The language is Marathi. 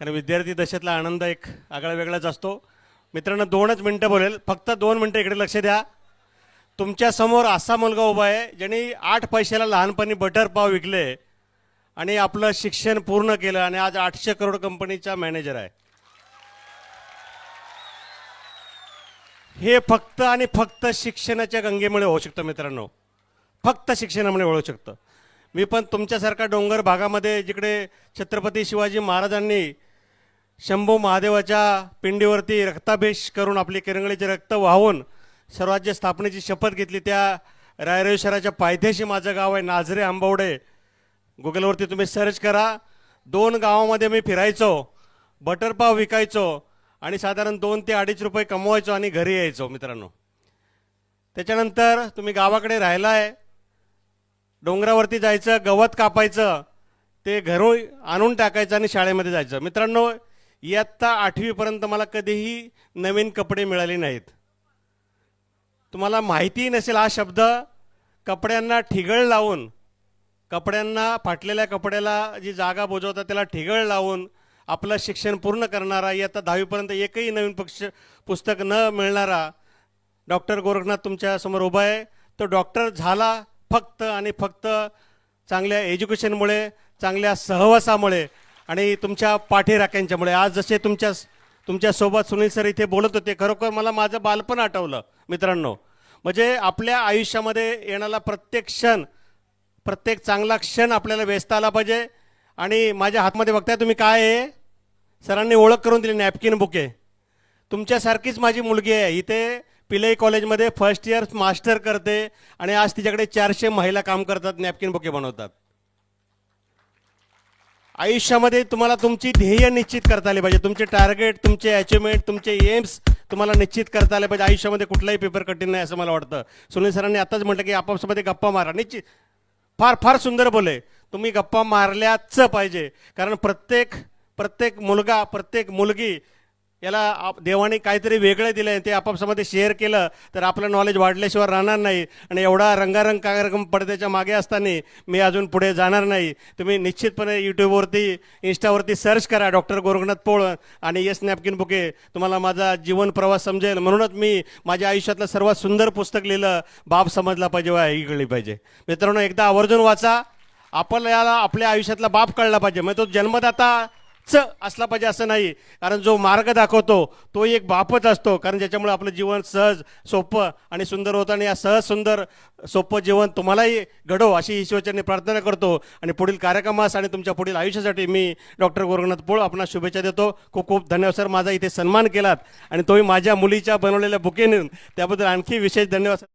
कारण विद्यार्थी दशेतला आनंद एक आगळा वेगळाच असतो. मित्रांनो दोनच मिनटं बोलेल. फक्त दोन मिनटं इकडे लक्ष द्या. तुमच्यासमोर असा मुलगा उभा आहे ज्यांनी आठ पैशाला लहानपणी बटर पाव विकले आणि आपलं शिक्षण पूर्ण केलं आणि आज आठशे करोड कंपनीचा मॅनेजर आहे. हे फक्त आणि फक्त शिक्षणाच्या गंगेमुळे होऊ शकतं मित्रांनो. फक्त शिक्षणामुळे होऊ शकतं. मी पण तुमच्यासारखा डोंगर भागामध्ये जिकडे छत्रपती शिवाजी महाराजांनी शंभू महादेवाच्या पिंडीवरती रक्ताभिष करून आपली किरंगळीचे रक्त वाहून स्वराज्य स्थापनेची शपथ घेतली. त्या रायरेश्वराच्या पायथ्याशी माझं गाव आहे नाझरे आंबवडे. गुगलवरती तुम्ही सर्च करा. दोन गावामध्ये मी फिरायचो बटरपाव विकायचो आणि साधारण दोन ते अडीच रुपये कमवायचो आणि घरी यायचो मित्रांनो. त्याच्यानंतर तुम्ही गावाकडे राहिलाय. डोंगरावरती जायचं गवत कापायचं ते घरून आणून टाकायचं आणि शाळेमध्ये जायचं. मित्रांनो इयत्ता आठवीपर्यंत मला कधीही नवीन कपडे मिळाले नाहीत. तुम्हाला माहिती नसेल हा शब्द कपड्यांना ठिगळ लावून कपड्यांना फाटलेल्या कपड्याला जी जागा बोजवतात त्याला ठिगळ लावून आपलं शिक्षण पूर्ण करणारा इयत्ता दहावीपर्यंत एकही नवीन पक्ष पुस्तक न मिळणारा डॉक्टर गोरखनाथ तुमच्यासमोर उभा आहे. तो डॉक्टर झाला फक्त आणि फक्त चांगल्या एज्युकेशनमुळे चांगल्या सहवासामुळे आणि तुमच्या पाठीराख्यांच्यामुळे. आज जसे तुमच्या तुमच्यासोबत सुनील सर इथे बोलत होते खरोखर मला माझं बालपण आठवलं मित्रांनो. म्हणजे आपल्या आयुष्यामध्ये येणारा प्रत्येक क्षण प्रत्येक चांगला क्षण आपल्याला व्यस्त आला पाहिजे. आणि माझ्या हातमध्ये बघताय तुम्ही काय आहे? सरांनी ओळख करून दिली नॅपकिन बुके. तुमच्यासारखीच माझी मुलगी आहे. इथे पिलई कॉलेजमध्ये फर्स्ट इयर मास्टर करते आणि आज तिच्याकडे चारशे महिला काम करतात नॅपकिन बुके बनवतात. आयुष्यामध्ये तुम्हाला तुमची ध्येय निश्चित करता आली पाहिजे. तुमचे टार्गेट तुमचे अचिव्हमेंट तुमचे एम्स तुम्हाला निश्चित करता आले पाहिजे. आयुष्यामध्ये कुठलाही पेपर कठीण नाही असं मला वाटतं. सुनील सरांनी आताच म्हटलं की आपापसामध्ये गप्पा मारा. निश्चित फार फार सुंदर बोले तुम्ही गप्पा मारल्याच पाहिजे. कारण प्रत्येक प्रत्येक मुलगा प्रत्येक मुलगी याला आप- देवाने काहीतरी वेगळं दिलं आहे ते आपापसामध्ये शेअर केलं तर आपलं नॉलेज वाढल्याशिवाय राहणार नाही. आणि एवढा रंगारंग कार्यक्रम पडद्याच्या मागे असताना मी अजून पुढे जाणार नाही. तुम्ही निश्चितपणे यूट्यूबवरती इंस्टावरती सर्च करा डॉक्टर गोरखनाथ पोळ आणि येस नॅपकिन बुके तुम्हाला माझा जीवन प्रवास समजेल. म्हणूनच मी माझ्या आयुष्यातलं सर्वात सुंदर पुस्तक लिहिलं बाप समजला पाहिजे वा ऐकली पाहिजे. मित्रांनो एकदा आवर्जून वाचा. आपल्याला आपल्या आयुष्यातला बाप कळला पाहिजे. मग तो जन्मदाता च असला पाहिजे असं नाही. कारण जो मार्ग दाखवतो तो एक बापच असतो. कारण ज्याच्यामुळे आपलं जीवन सहज सोपं आणि सुंदर होतं. आणि या सहज सुंदर सोपं जीवन तुम्हालाही घडो अशी ईश्वरचरणी प्रार्थना करतो. आणि पुढील कार्यक्रमास आणि तुमच्या पुढील आयुष्यासाठी मी डॉक्टर गोरखनाथ पोळ आपणा शुभेच्छा देतो. खूप खूप धन्यवाद सर. माझा इथे सन्मान केलात. आणि तोही माझ्या मुलीच्या बनवलेल्या बुकेने. त्याबद्दल आणखी विशेष धन्यवाद